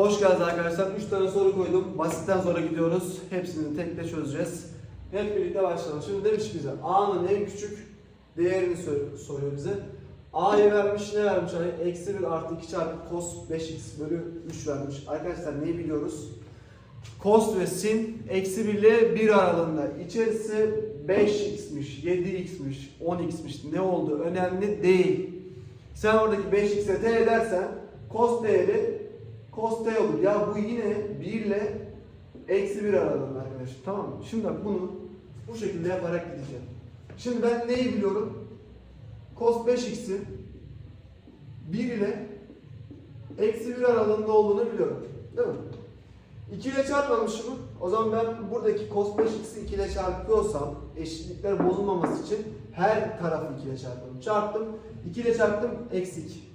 Hoş geldiniz arkadaşlar. 3 tane soru koydum. Basitten sonra gidiyoruz. Hepsini tek tek çözeceğiz. Hep birlikte başlayalım. Şimdi demiş bize A'nın en küçük değerini sor- soruyor bize. A'ya vermiş ne vermiş? Hani eksi 1 artı 2 çarpı cos 5x bölü 3 vermiş. Arkadaşlar neyi biliyoruz? Cos ve sin eksi 1 ile 1 aralığında. İçerisi 5x'miş, 7x'miş, 10x'miş. Ne oldu? Önemli değil. Sen oradaki 5x'e t edersen cos değeri cos t olur. Ya bu yine 1 ile eksi 1 aralığında arkadaşlar. Tamam mı? Şimdi bunu bu şekilde yaparak gideceğim. Şimdi ben neyi biliyorum? Cos 5x'i 1 ile eksi 1 aralığında olduğunu biliyorum. Değil mi? 2 ile çarpmamış mı? O zaman ben buradaki cos 5x'i 2 ile çarpıyorsam eşitlikler bozulmaması için her tarafı 2 ile çarpıyorum. Çarptım. 2 ile çarptım. Eksi 2.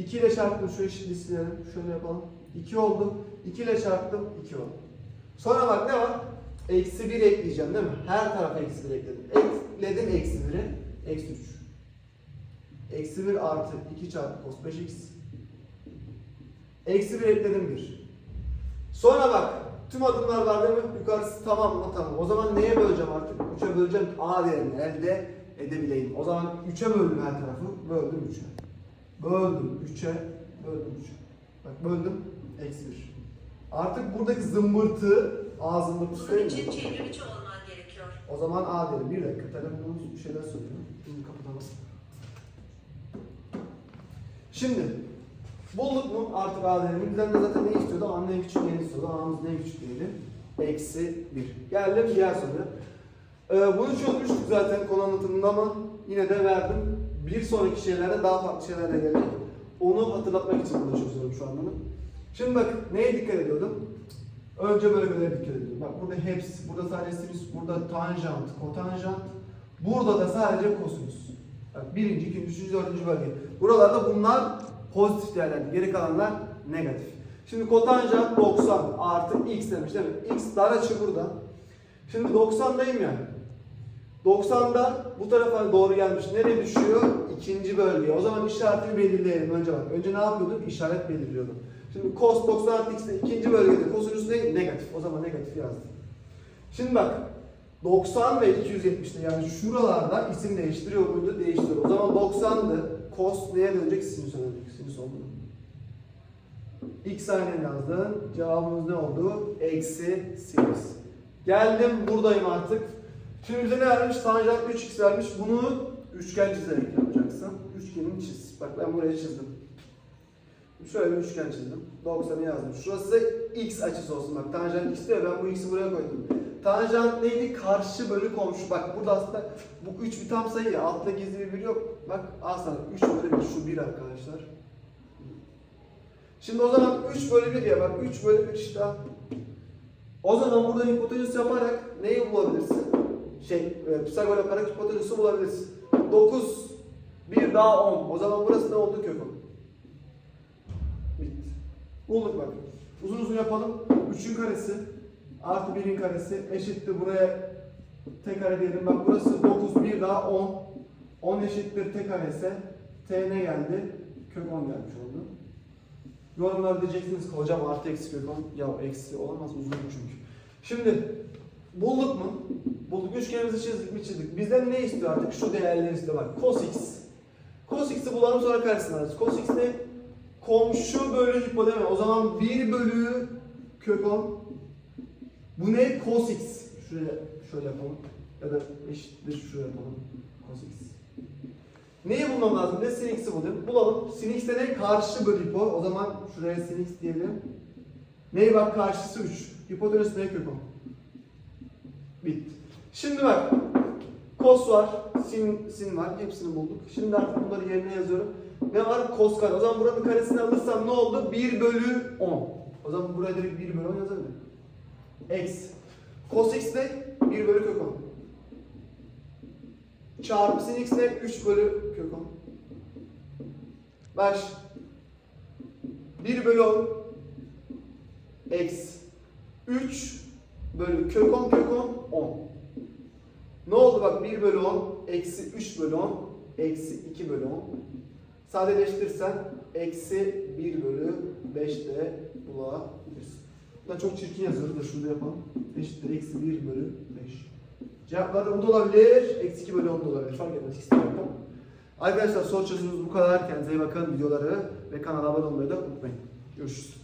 2 ile çarptım. Şu eşitliği silelim. Şöyle yapalım. 2 oldu. 2 ile çarptım. 2 oldu. Sonra bak ne var? Eksi 1 ekleyeceğim değil mi? Her tarafa eksi 1 ekledim. Ekledim eksi 1'i. Eksi 3. Eksi 1 artı 2 çarpı cos 5x. Eksi 1 ekledim 1. Sonra bak tüm adımlar var değil mi? Yukarısı tamam mı? Tamam. O zaman neye böleceğim artık? 3'e böleceğim. A değerini elde edebileyim. O zaman 3'e böldüm her tarafı. Böldüm 3'e. Böldüm 3'e. Böldüm 3'e. Bak böldüm. Eksi 1. Artık buradaki zımbırtı A zımbırtısı Bunun için çevrimiçi olman gerekiyor. O zaman A derim. Bir dakika telefonumuz bir şeyler söylüyor. Bunu kapatalım. Şimdi bulduk mu artık A değerini? Bizden de zaten ne istiyordu? A'nın en küçük değerini istiyordu. A'mız en küçük değeri. Eksi 1. Geldim diğer soruya. Ee, bunu çözmüştük zaten konu anlatımında ama yine de verdim. Bir sonraki şeylerde daha farklı şeyler de gelecek. Onu hatırlatmak için burada çözüyorum şu an bunu. Şimdi bak neye dikkat ediyordum? Önce böyle dikkat ediyordum. Bak burada hepsi, burada sadece sinüs, burada tanjant, kotanjant. Burada da sadece kosinüs. Bak birinci, ikinci, üçüncü, dördüncü bölge. Buralarda bunlar pozitif değerler. Geri kalanlar negatif. Şimdi kotanjant 90 artı x demiş değil mi? X dar açı burada. Şimdi 90'dayım ya. 90'da bu tarafa doğru gelmiş. Nereye düşüyor? İkinci bölgeye. O zaman işaretini belirleyelim önce bak. Önce ne yapıyorduk? İşaret belirliyordum. Şimdi cos 90 artı x'de ikinci bölgede kosinüs ne? Negatif. O zaman negatif yazdım. Şimdi bak 90 ve 270'te yani şuralarda isim değiştiriyor muydu? Değiştiriyor. O zaman 90'dı. Cos neye dönecek? Sinüse dönecek. Sinüs oldu? X aynen yazdın. Cevabımız ne oldu? Eksi sinüs. Geldim buradayım artık. Şimdi bize ne vermiş? Tanjant 3x vermiş. Bunu üçgen çizerek yapacaksın. Üçgenini çiz. Bak ben buraya çizdim. Şöyle bir üçgen çizdim. 90'ı yazdım. Şurası x açısı olsun. Bak tanjant x diyor. Ben bu x'i buraya koydum. Tanjant neydi? Karşı bölü komşu. Bak burada aslında bu 3 bir tam sayı ya. Altta gizli bir bir yok. Bak al sana 3 bölü 1. Şu 1 arkadaşlar. Şimdi o zaman 3 bölü 1 ya. Bak 3 bölü 1 işte. O zaman burada hipotenüs yaparak neyi bulabilirsin? Şey, e, Pisagor yaparak hipotenüsü bulabilirsin. 9, 1 daha 10. O zaman burası ne oldu kök 10. Bitti. Bulduk bak. Uzun uzun yapalım. 3'ün karesi artı 1'in karesi eşittir buraya t kare diyelim. Bak burası 9, 1 daha 10. 10 eşittir t kare ise t ne geldi? Kök 10 gelmiş oldu. Yorumlarda diyeceksiniz ki hocam artı eksi kök 10. Ya eksi olamaz uzun çünkü. Şimdi bulduk mu? Bulduk. Üçgenimizi çizdik mi çizdik. Bizden ne istiyor artık? Şu değerleri istiyor. Bak cos x. Cos x'i bulalım sonra karesini alırız. Cos x ne? Komşu bölü hipo değil mi? O zaman 1 bölü kök 10. Bu ne? Cos x. Şuraya şöyle yapalım. Ya da eşittir şuraya yapalım. Cos x. Neyi bulmam lazım? Ne sin x'i bulayım? Bulalım. Sin x de ne? Karşı bölü hipo. O zaman şuraya sin x diyelim. Neyi bak karşısı 3. Hipotenüs ne kök 10. Bitti. Şimdi bak. Kos var. Sin, sin var. Hepsini bulduk. Şimdi artık bunları yerine yazıyorum. Ne var? Kos kare. O zaman buranın karesini alırsam ne oldu? 1 bölü 10. O zaman buraya direkt 1 bölü 10 yazabilirim. Eksi. Cos x de 1 bölü kök 10. Çarpı sin x de 3 bölü kök 10. Baş. 1 bölü 10. Eksi. 3 bölü kök 10 kök 10 10. Ne oldu bak 1 bölü 10 eksi 3 bölü 10 eksi 2 bölü 10. Sadeleştirsen eksi 1 bölü 5 de bulabiliriz. Bu da çok çirkin yazıyoruz da şunu da yapalım. Eşittir eksi 1 bölü 5. Cevaplar da bu da olabilir. Eksi 2 bölü 10 da olabilir. Fark etmez. İkisi de yapalım. Arkadaşlar soru çözümümüz bu kadar. Kendinize iyi bakın. Videoları ve kanala abone olmayı da unutmayın. Görüşürüz.